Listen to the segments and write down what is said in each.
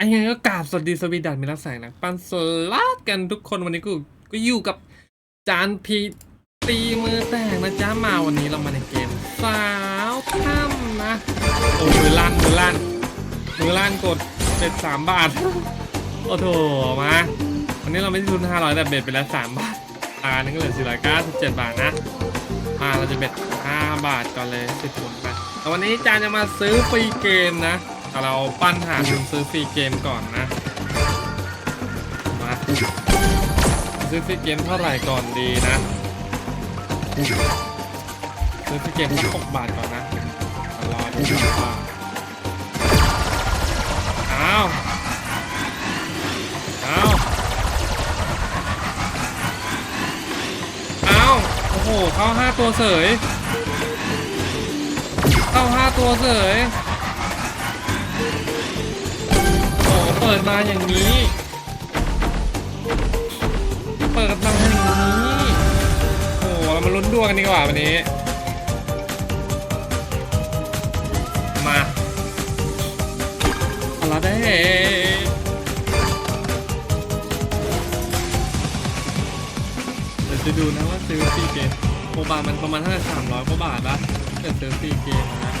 อันนี้ก็กราบสวัสดีสวีดันมีรักแสงนะปันสลัดกันทุกคนวันนี้กูก็อยู่กับจานพีตีมือแตกนะจ๊ะมาวันนี้เรามาในเกม สาวถ้ำนะโอ้มือลั่นมือลั่นมือลั่นกดเป็นสามบาท โอ้โถมาวันนี้เราไม่ได้ทุนห้าร้อยแต่เบ็ดไปแล้วสามบาทตานึงก็เหลือสี่ร้อยเก้าสิบเจ็ดบาทนะมาเราจะเบ็ดห้าบาทก่อนเลยสิบทุนไปแต่วันนี้จานจะมาซื้อฟรีเกมนะ เราปั้นหาทุนซื้อฟรีเกมก่อนนะ มาซื้อฟรีเกมเท่าไหร่ก่อนดีนะ ซื้อฟรีเกมสักหกบาทก่อนนะรอดูว่าอ้าวอ้าวอ้าวโอ้โห เข้าห้าตัวเสย เข้าห้าตัวเสย ปิดมาอย่างนี้ เปิดมาอย่างนี้โอ้เรามาลุ้นดวงกันดีกว่าวันนี้ มาเอาละได้เดี๋ยวจะดูนะว่าซื้อฟีเกมโมบามันประมาณเท่าไหร่สามร้อยกว่าบาทปะเกิดซื้อฟีเกมนะ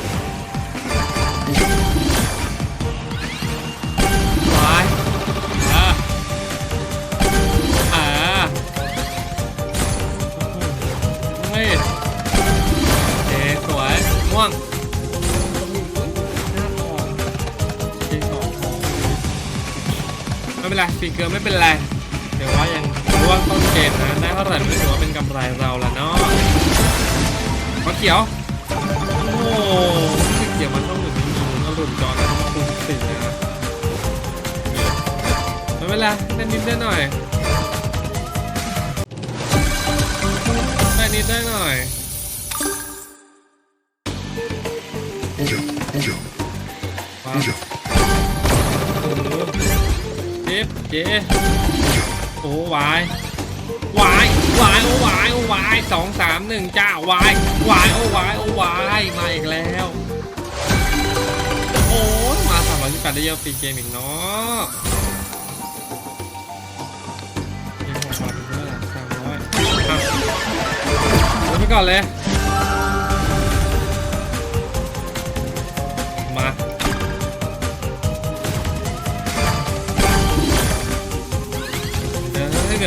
ม่วงไม่เป็นไรฟรีเกมไม่เป็นไรเดี๋ยวว่ายังร่วงต้นเกมนะได้เท่าไหร่ไม่ถือว่าเป็นกำไรเราละเนาะมะเขียว โอ้มะเขียวมันต้องหลุดจริงๆต้องหลุดจอนะคูณสี่นะไม่เป็นไรได้นิดได้หน่อยได้นิดได้หน่อย เจ๊โอ้วายวายวายโอ้วายโอ้วายสองสามหนึ่งจ้าวายวายโอ้วายโอ้วายมาอีกแล้วโอ้ยมาสามร้อยสิบแปดได้เยอะฟรีเกมอีกเนาะมีหกบาทอีกเท่าไหร่สามร้อยอะลงไปก่อนเลย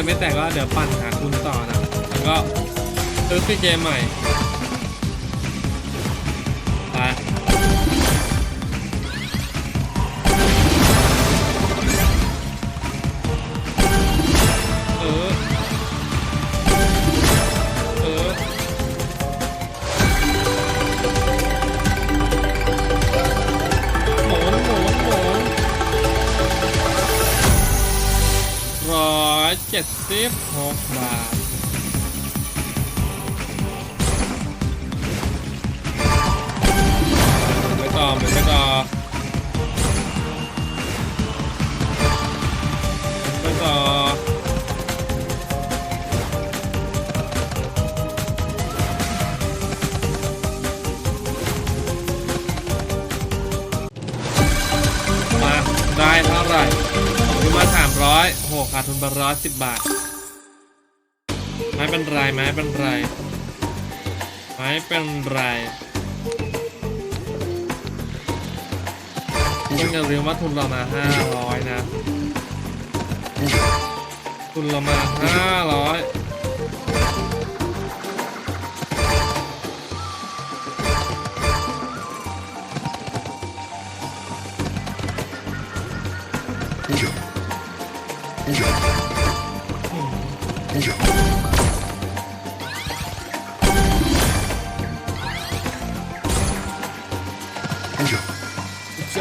กิดไม่แตกก็เดี๋ยวปั่นหาคุณต่อนะแล้วก็ซื้อฟรีเกมใหม่ ได้เท่าไหร่ซื้อมาสามร้อยโหขาดทุนไปร้อยสิบบาท ไม่เป็นไรไม่เป็นไรไม่เป็นไรต้องอย่าลืมว่าทุนเรามาห้าร้อยนะ ทุนเรามาห้าร้อย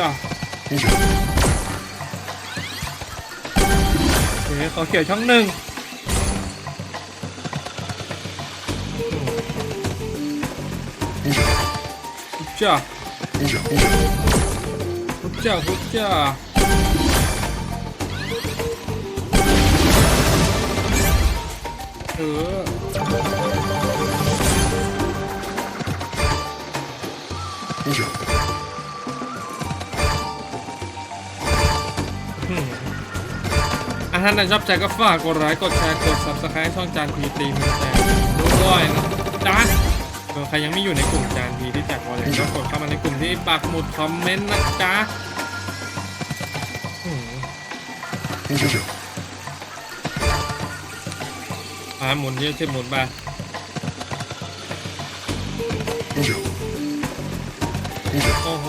จ้าโอเคขอเขียวช่องหนึ่งจ้าพุทจ้าพุทจ้าเออ ท่านใดชอบใจก็ฝากกดไลค์กดแชร์กด subscribe ช่องจานพีตีมือแชร์ด้วยนะจานเออใครยังไม่อยู่ในกลุ่มจานพีที่แจกวอลเลยก็กดเข้ามาในกลุ่มที่ปักหมุดคอมเมนต์นะจ๊ะอ่าหมุนเยอะใช่หมุนไปโอ้โห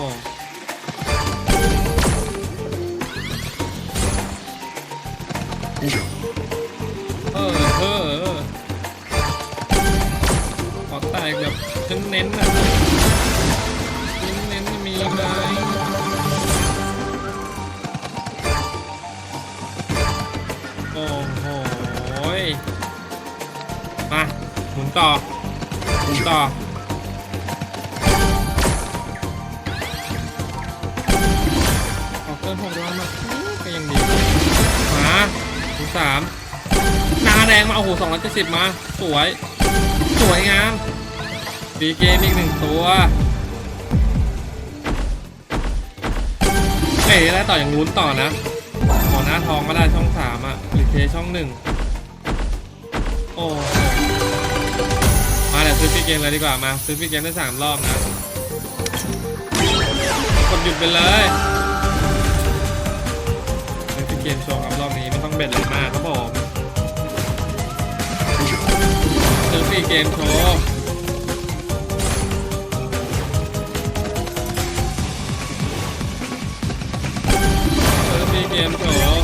ต่อหมุนต่อขอเกินหกร้อยมาก็ยังดีมาหมุนสามหนาแดงมาโอ้โหสองร้อยเจ็ดสิบมา สวย สวยงาม ดีเกมอีกหนึ่งตัวเอ๋แล้วต่ออย่างลุ้นต่อนะหมอหน้าทองก็ได้ช่องสามอะหรือเคช่องหนึ่งโอ้โหมาเดี๋ยว ซื้อพี่เกมเลยดีกว่ามา ซื้อพี่เกมได้สามรอบนะกดหยุดไปเลยซื้อพี่เกมโชว์ครับรอบนี้ไม่ต้องเบ็ดเลยมากครับผม，ซื้อฟรีเกมโชว์ซื้อฟรีเกมโชว์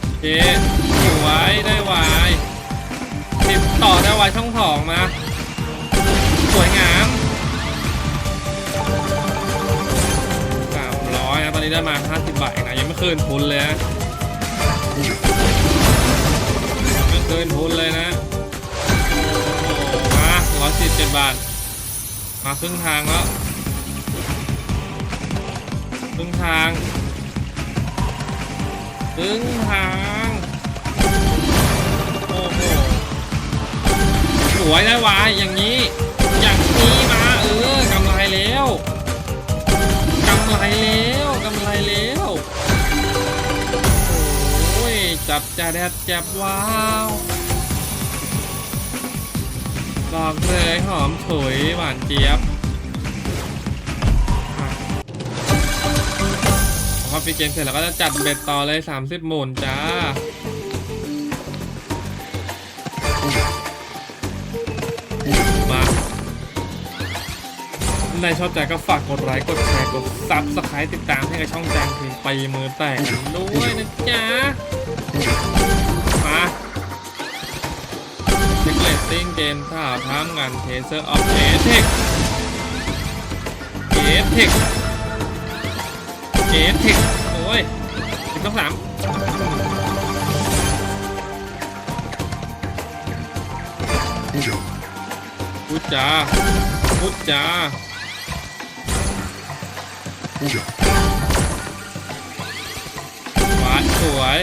โอเคสวยได้วายติดต่อได้วายช่องสองมา สวยงามสามร้อยนะตอนนี้ได้มาห้าสิบบาทเองนะยังไม่เคืนทุนเลยนะ，ไม่เคืนทุนเลยนะโอ้โหมาร้อยสิบเจ็ดบาท มาครึ่งทางแล้วครึ่งทางครึ่งทางโอ้โหสวยได้วายอย่างนี้ำไรแล้วกำไรแล้วโอ้ยจับจะแดดจับว้าวบอกเลยหอมฉุยหวานเจี๊ยบพอปีเกมเสร็จแล้วก็จะจัดเบ็ดต่อเลย 30หมุนจ้า ใดชอบใจก็ฝากกดไลค์ กดแชร์ กดซับสไครต์ติดตามให้กับช่องแจงถึงไปมือแตกด้วยนะจ๊ะ มาเช็คเลตติ้งเกมถ้าทามงานเทเซอร์ออฟเอเทกเอเทกเอเทกโอ้ยติดต้องสามพูดจาพูดจา หวานสวย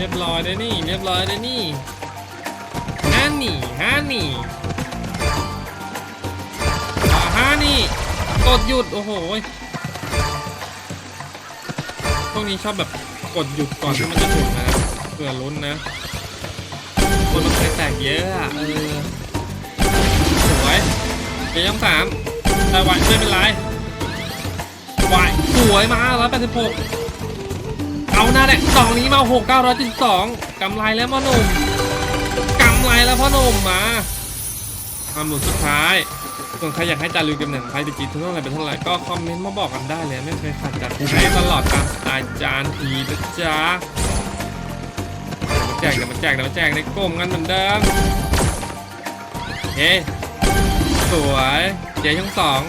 เรียบร้อยได้นี่ เรียบร้อยได้นี่ฮันนี่ฮันนี่ฮันนี่กดหยุด โอ้โหพวกนี้ชอบแบบกดหยุดก่อนที่มันจะถึงนะเผื่อลุ้นนะ คนมันเคยแตกเยอะอะเออสวยเดี๋ยวยังสามแต่ไหวไม่เป็นไรวายสวยมา186 เอาหน้าแดกสองนี้มา6 972กำไรแล้วพ่อหนุ่มกำไรแล้วพ่อหนุ่มมาคำหนุนสุดท้ายส่วนใครอยากให้จารึกเกมหนังไพ่ดิจิทัลเท่าไรเป็นเท่าไหร่ก็คอมเมนต์มาบอกกันได้เลยไม่เคยขาดจัดให้ตลอดตามสไตล์จานทีนะจ๊ะเดี๋ยวมาแจกเดี๋ยวมาแจกเดี๋ยวมาแจกในกลมกันเหมือนเดิมเฮ้สวยเจ๊ช่องสอง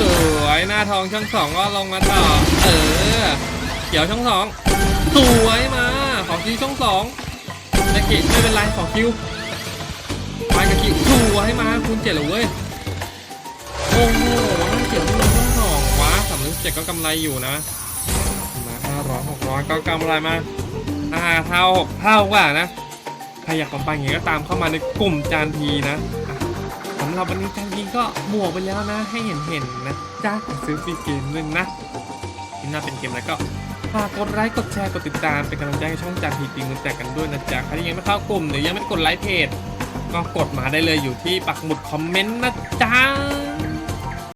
สวยหน้าทองช่องสองก็ลงมาต่อเออ เขียวช่องสองสวยมา ของคิวช่องสองนากิไม่เป็นไรของคิวไปกับคิวสวยมาคูณเจ็ดเลยเว้ยโอ้โหน่าเขียวช่องสองวะสามสิบเจ็ดก็กำไรอยู่นะมาห้าร้อยหกร้อยก็กำไรมาห้าเท่าหกเท่ากว่านะใครอยากปังๆอย่างนี้ก็ตามเข้ามาในกลุ่มจานทีนะสำหรับวันนี้จานทีก็บวกไปแล้วนะ ให้เห็นเห็นๆนะจ้าซื้อฟรีเกมหนึ่งนะที่น่าเป็นเกมแล้วก็ ฝากกดไลค์ กดแชร์ กดติดตาม เป็นกำลังใจให้ช่องจันทีตีมันแตกกันด้วยนะจ๊ะ ใครที่ยังไม่เข้ากลุ่มหรือยังไม่กดไลค์เพจ ก็กดมาได้เลยอยู่ที่ปักหมุดคอมเมนต์นะจ๊ะ